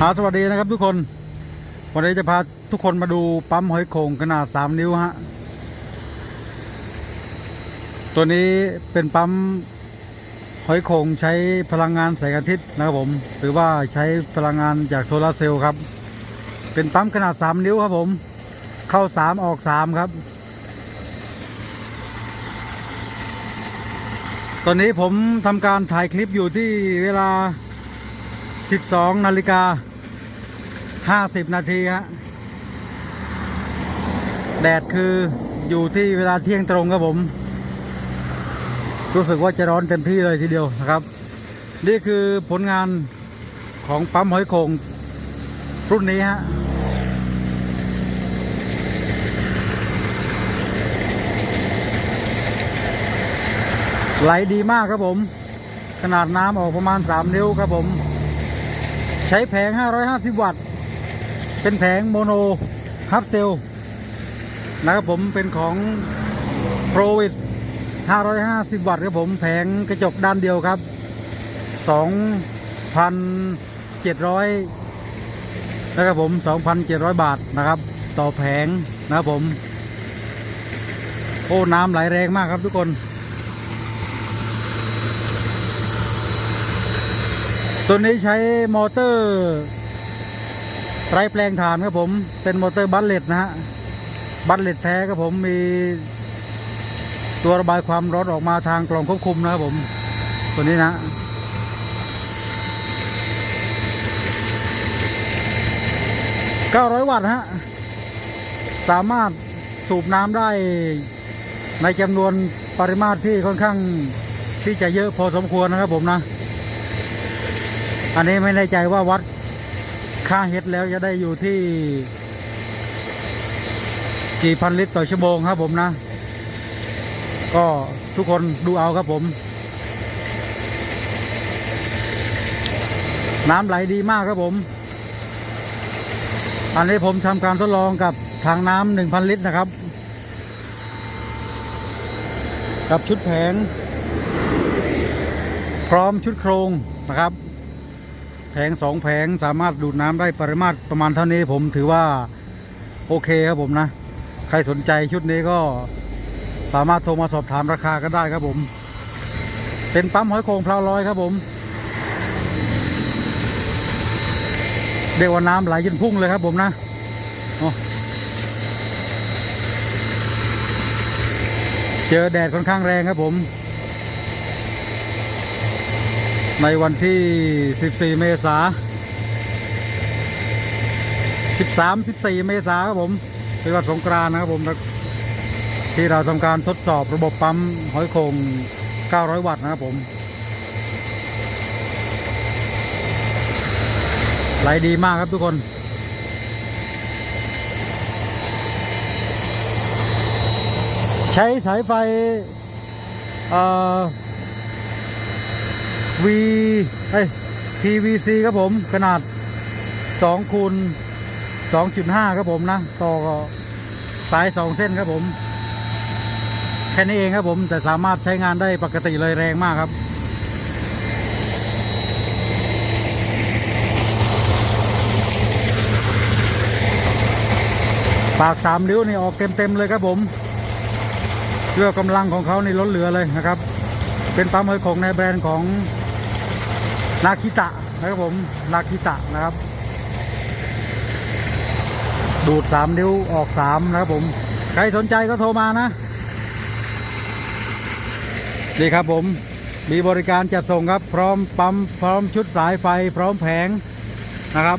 อาสวัสดีนะครับทุกคน วันนี้จะพาทุกคนมาดูปั๊มหอยโข่งขนาด 3 นิ้วฮะ ตัวนี้เป็นปั๊มหอยโข่งใช้พลังงานแสงอาทิตย์นะครับผม หรือว่าใช้พลังงานจากโซลาร์เซลล์ครับ เป็นปั๊มขนาด 3 นิ้วครับผม เข้า 3 ออก 3 ครับ ตอนนี้ผมทำการถ่ายคลิปอยู่ที่เวลา 12นาฬิกา 50 นาทีฮะแดดคืออยู่ที่เวลาเที่ยงตรงครับผม รู้สึกว่าจะร้อนเต็มที่เลยทีเดียวนะครับ นี่คือผลงานของปั๊มหอยโขงรุ่นนี้ฮะไหลดีมากครับผม ขนาดน้ำออกประมาณ 3 นิ้วครับผม ใช้แผง 550 วัตต์ เป็นแผงโมโนฮับเซลนะครับผมเป็นของ p r o w i t 550 วัตต์ครับผมแผงกระจกด้านเดียวครับ 2,700 นะครับผม 2,700 บาทนะครับ ต่อแผงนะครับผม โอ้ น้ำไหลแรงมากครับทุกคน ตัวนี้ใช้มอเตอร์ไรแปลงถ่านครับผม เป็นมอเตอร์บัลเลตนะฮะ บัลเลตแท้ครับผมมีตัวระบายความร้อนออกมาทางกล่องควบคุมนะครับผม ตัวนี้นะ900วัตต์ฮะ สามารถสูบน้ำได้ในจำนวนปริมาตรที่ค่อนข้างที่จะเยอะพอสมควรนะครับผมนะ อันนี้ไม่แน่ใจว่าวัดค่าเฮ็ดแล้วจะได้อยู่ที่กี่พันลิตรต่อชั่วโมงครับผมนะ ก็ทุกคนดูเอาครับผม น้ำไหลดีมากครับผม อันนี้ผมทำการทดลองกับทางน้ำหนึ่งพันลิตรนะครับ กับชุดแผง พร้อมชุดโครงนะครับ ผงสองแผงสามารถดูดน้ำได้ปริมาตรประมาณเท่านี้ผมถือว่าโอเคครับผมนะ ใครสนใจชุดนี้ก็สามารถโทรมาสอบถามราคากันได้ครับผม เป็นปั๊มหอยโข่งพลาวลอยครับผมเรียกว่าน้ำไหลจนพุ่งเลยครับผมนะเจอแดดค่อนข้างแรงครับผม ในวันที่ 14 เมษา13 14 เมษาครับผมเป็นวันสงกรานต์นะครับผมที่เราทำการทดสอบระบบปั๊มหอยโข่ง900 วัตต์นะครับผมไหลดีมากครับทุกคนใช้สายไฟเอ่อ V เอ้ย PVC ครับผมขนาด2คูณ2.5 ครับผมนะ ต่อสาย 2 เส้นครับผม แค่นี้เองครับผม แต่สามารถใช้งานได้ปกติเลยแรงมากครับ ปากสามริ้วนี่ออกเต็ม ๆ เลยครับผมเรื่องกำลังของเขาในล้นเหลือเลยนะครับ เป็นปั๊มหอยโขงในแบรนด์ของ นาคิตะนะครับผมนาคิตะนะครับ ดูดสามนิ้วออกสามนะครับผม ใครสนใจก็โทรมานะนี่ครับผมมีบริการจัดส่งครับ พร้อมปั๊มพร้อมชุดสายไฟ พร้อมแผงนะครับ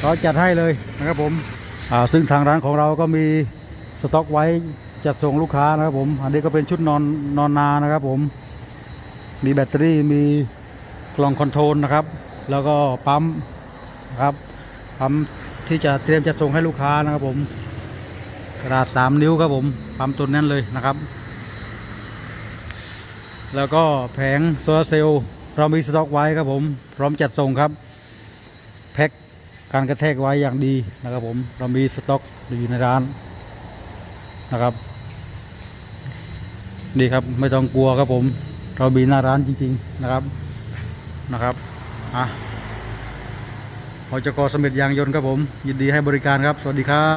เราจัดให้เลยนะครับผมซึ่งทางร้านของเราก็มีสต็อกไว้จัดส่งลูกค้านะครับผม อันนี้ก็เป็นชุดนอนนอนนานะครับผม มีแบตเตอรี่มีกล่องคอนโทรลนะครับ แล้วก็ปั๊มนะครับปั๊มที่จะเตรียมจะส่งให้ลูกค้านะครับผมกระดาษ 3 นิ้วครับผมปั๊มตัวนั้นเลยนะครับ แล้วก็แผงโซลาเซลล์เรามีสต็อกไว้ครับผม พร้อมจัดส่งครับแพ็คการกระแทกไว้อย่างดีนะครับผมเรามีสต็อกอยู่ในร้านนะครับนี่ครับไม่ต้องกลัวครับผม เรามีหน้าร้านจริง ๆ นะครับนะครับอะหจกสมเด็จยางยนต์ครับผม ยินดีให้บริการครับ สวัสดีครับ